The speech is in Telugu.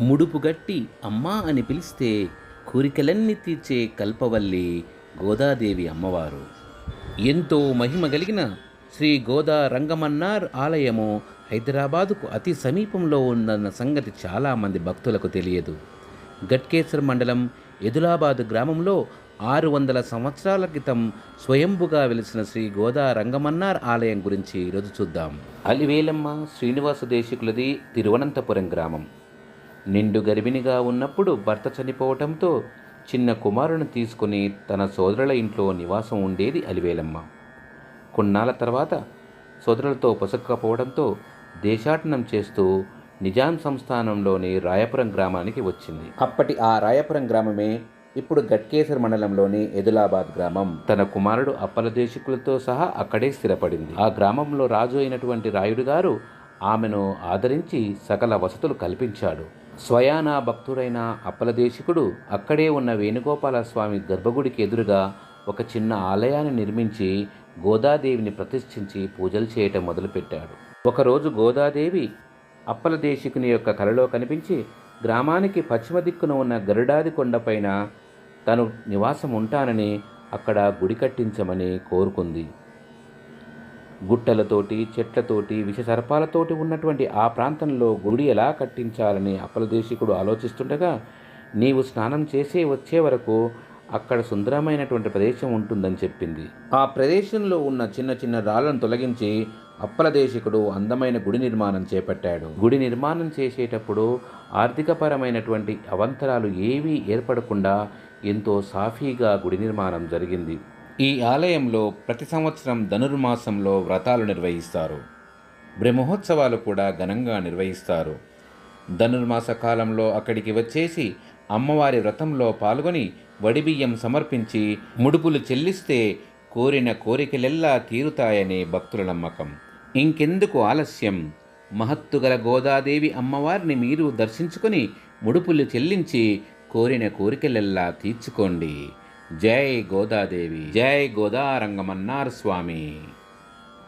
ముడుపుగట్టి అమ్మా అని పిలిస్తే కోరికలన్నీ తీర్చే కల్పవల్లి గోదాదేవి అమ్మవారు. ఎంతో మహిమ కలిగిన శ్రీ గోదా రంగమన్నార్ ఆలయము హైదరాబాదుకు అతి సమీపంలో ఉందన్న సంగతి చాలామంది భక్తులకు తెలియదు. గట్కేసర్ మండలం ఎదులాబాద్ గ్రామంలో ఆరు వందల సంవత్సరాల క్రితం స్వయంభుగా వెలిసిన శ్రీ గోదా రంగమన్నార్ ఆలయం గురించి ఈరోజు చూద్దాం. అలివేలమ్మ శ్రీనివాస దేశికులది తిరువనంతపురం గ్రామం. నిండు గర్భిణిగా ఉన్నప్పుడు భర్త చనిపోవటంతో చిన్న కుమారుని తీసుకుని తన సోదరుల ఇంట్లో నివాసం ఉండేది అలివేలమ్మ. కొన్నాళ్ళ తర్వాత సోదరులతో పొసక్కపోవడంతో దేశాటనం చేస్తూ నిజాం సంస్థానంలోని రాయపురం గ్రామానికి వచ్చింది. అప్పటి ఆ రాయపురం గ్రామమే ఇప్పుడు గట్కేసర్ మండలంలోని ఎదులాబాద్ గ్రామం. తన కుమారుడు అప్పలదేశికులతో సహా అక్కడే స్థిరపడింది. ఆ గ్రామంలో రాజు అయినటువంటి రాయుడు గారు ఆమెను ఆదరించి సకల వసతులు కల్పించాడు. స్వయానా భక్తుడైన అప్పలదేశికుడు అక్కడే ఉన్న వేణుగోపాల స్వామి గర్భగుడికి ఎదురుగా ఒక చిన్న ఆలయాన్ని నిర్మించి గోదాదేవిని ప్రతిష్ఠించి పూజలు చేయటం మొదలుపెట్టాడు. ఒకరోజు గోదాదేవి అప్పలదేశికుని యొక్క కలలో కనిపించి గ్రామానికి పశ్చిమ దిక్కున ఉన్న గరుడాది కొండపైన తను నివాసం ఉంటానని అక్కడ గుడి కట్టించమని కోరుకుంది. గుట్టలతోటి చెట్లతోటి విషసర్పాలతోటి ఉన్నటువంటి ఆ ప్రాంతంలో గుడి ఎలా కట్టించాలని అప్పలదేశికుడు ఆలోచిస్తుండగా నీవు స్నానం చేసే వచ్చే వరకు అక్కడ సుందరమైనటువంటి ప్రదేశం ఉంటుందని చెప్పింది. ఆ ప్రదేశంలో ఉన్న చిన్న చిన్న రాళ్ళను తొలగించి అప్పలదేశికుడు అందమైన గుడి నిర్మాణం చేపట్టాడు. గుడి నిర్మాణం చేసేటప్పుడు ఆర్థికపరమైనటువంటి అవంతరాలు ఏవీ ఏర్పడకుండా ఎంతో సాఫీగా గుడి నిర్మాణం జరిగింది. ఈ ఆలయంలో ప్రతి సంవత్సరం ధనుర్మాసంలో వ్రతాలు నిర్వహిస్తారు. బ్రహ్మోత్సవాలు కూడా ఘనంగా నిర్వహిస్తారు. ధనుర్మాస కాలంలో అక్కడికి వచ్చేసి అమ్మవారి వ్రతంలో పాల్గొని వడిబియ్యం సమర్పించి ముడుపులు చెల్లిస్తే కోరిన కోరికలెల్లా తీరుతాయనే భక్తుల నమ్మకం. ఇంకెందుకు ఆలస్యం? మహత్తుగల గోదాదేవి అమ్మవారిని మీరు దర్శించుకొని ముడుపులు చెల్లించి కోరిన కోరికలెల్లా తీర్చుకోండి. జై గోదాదేవి జై గోదారంగమన్నారు స్వామి.